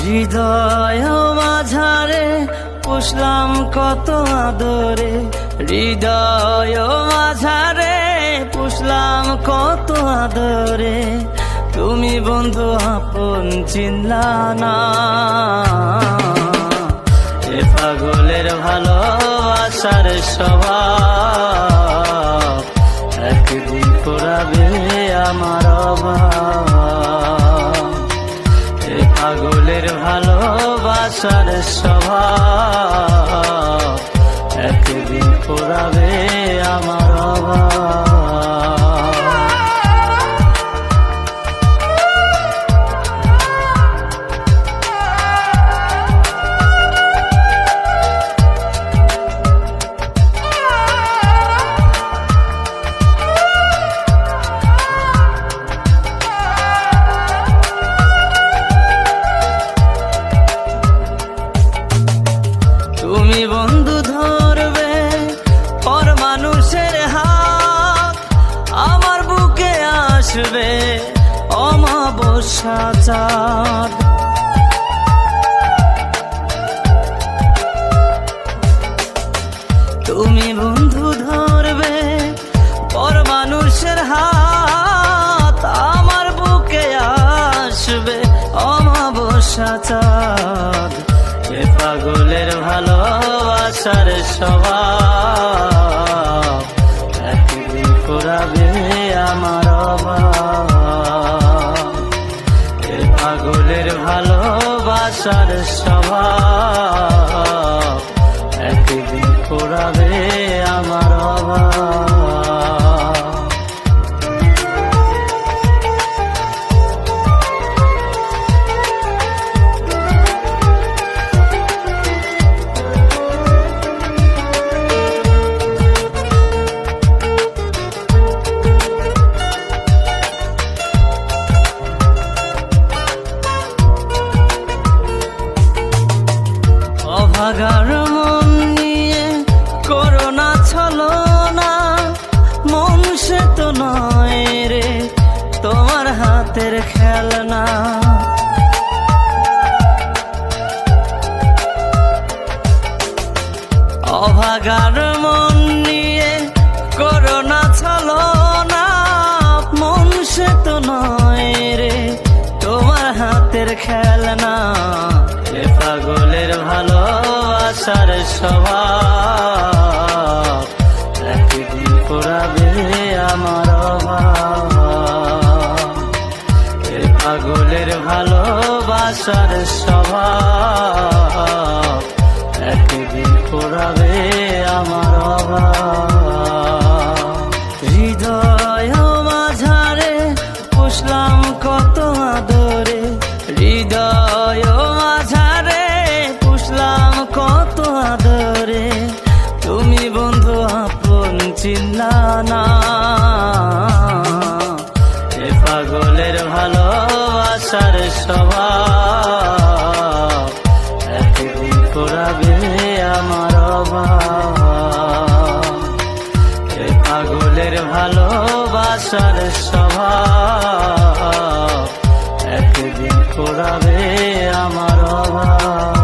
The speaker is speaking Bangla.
হৃদয় মাঝারে পুষলাম কত আদরে। হৃদয় মাঝারে পুষলাম কত আদরে। তুমি বন্ধু আপন চিনলা না এ পাগলের ভালোবাসার স্বভাব। ভালোবাসার স্বভাব। একদিন করাবে অমাবস্যা চাঁদ। তুমি বন্ধু ধরবে পর মানুষের হাত, আমার বুকে আসবে অমাবস্যা চাঁদ। এ পাগলের ভালোবাসার স্বভাব একদিন করাবে আমার অভাব। পাগলের ভালোবাসার স্বভাব অভাগার মন নিয়ে করোনা ছলো না। মন সে তো নয় রে তোমার হাতের খেলনা। অভাগার মন নিয়ে করোনা ছলো না। মন সে তো নয় রে তোমার হাতের খেলনা। ভালোবাসার স্বভাব। একদিন করাবে আমার পাগলের ভালোবাসার স্বভাব। পাগলের ভালোবাসার স্বভাব। একদিন করাবে আমার অভাব। পাগলের ভালোবাসার স্বভাব। একদিন করাবে আমার অভাব।